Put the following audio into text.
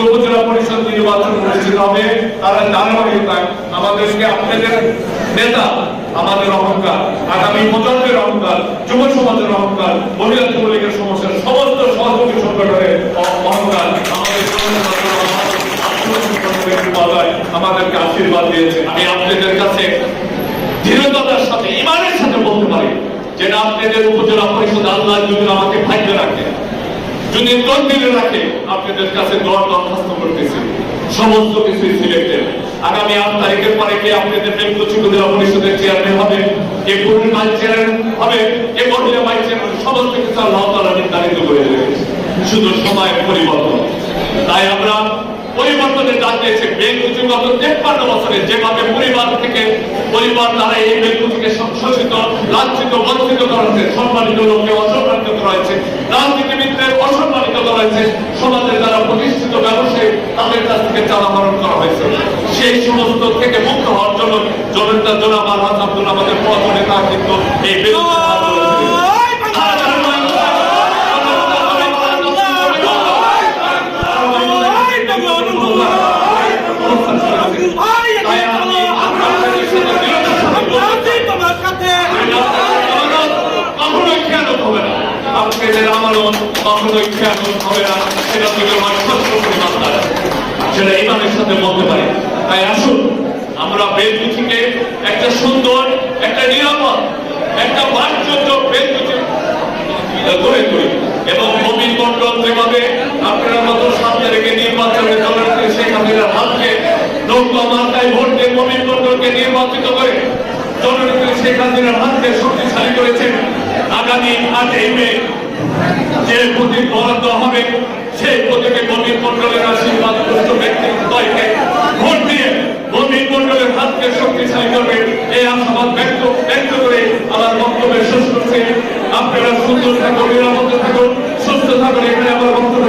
উপজেলা পরিষদ নির্বাচন অনুষ্ঠিত হবে। তার ধারাবাহিকতায় আমাদেরকে আপনাদের নেতা আমাদের অহংকার, আগামী প্রজন্মের অহংকার, যুব সমাজের অহংকার, মহিলা যুবলীগের সমস্যার সমস্ত সহযোগী সংগঠনের অহংকার আমাদের আমাদেরকে আশীর্বাদ দিয়েছে আমি আপনাদের কাছে দৃঢ়তার সাথে, ইমানের সাথে বলতে পারি যে না আপনাদের উপজেলা পরিষদ আল্লাহ আমাকে ভাগ্য রাখে যদি তন্দিরে রাখে, আপনাদের কাছে দোয়ার দরখাস্ত করতেছি। সমস্ত কিছু সিলেক্টেড আগামী আট তারিখের পরে কে আপনাদের বেলকুচি উপজেলা পরিষদের চেয়ারম্যান হবে? কে পুরুষ ভাইস চেয়ারম্যান হবে? কে মহিলা ভাইস চেয়ারম্যান সমস্ত কিছু আল্লাহ তাআলা নির্ধারিত করে রেখেছে শুধু সময়ের পরিবর্তন। তাই আমরা পরিবর্তনের ডাক দিয়েছে। বেলকুচি গত তেপ্পান্ন বছরে যেভাবে পরিবার থেকে পরিবার দ্বারা এই বেলকুচিকে শোষিত, লাঞ্ছিত, বঞ্চিত করা হয়েছে সম্মানিত লোককে অসম্মানিত করা হয়েছে রাজনীতিবিদদের অসম্মানিত করা হয়েছে, সমাজের দ্বারা প্রতিষ্ঠিত ব্যবসায়ী, তাদের কাছ থেকে চালাবারণ করা হয়েছে। সেই সমস্ত থেকে মুক্ত হওয়ার জন্য জনতা জনাব আলহাজ আব্দুল আমাদের পথ নেতা কিন্তু এই বেলকুচি আপনাদের আমারও কখনোই খেয়ানত হবে না, সেটা থেকে দ্বারা সেটা ইমানের সাথে বলতে পারি। তাই আসুন, আমরা বেলকুচিকে একটা সুন্দর, একটা নিরাপদ, একটা বাণিজ্য বেলকুচি গড়ে তুলি। এবং নবীন মন্ডল যেভাবে আপনারা মতো সামনে রেখে নির্বাচনে দলের শেখ হাসিনার হাতকে নৌকা মার্কায় ভোট দিয়ে নবীন মন্ডলকে নির্বাচিত করে জননেত্রী শেখ হাসিনার হাতকে শক্তিশালী করেছেন। আগামী আটই মে যে প্রতীক বরাদ্দ হবে, সেই প্রতীকে গভীর মন্ডলের আশীর্বাদ পুষ্ট ব্যক্তিত্বকে ভোট দিয়ে গভীর মন্ডলের হাতকে শক্তিশালী করবে। এই আশাবাদ ব্যক্ত ব্যক্ত করে আমার বক্তব্য শেষ করছি। আপনারা সুন্দর থাকুন নিরাপদ থাকুন সুস্থ থাকুন এখানে আমার বক্তব্য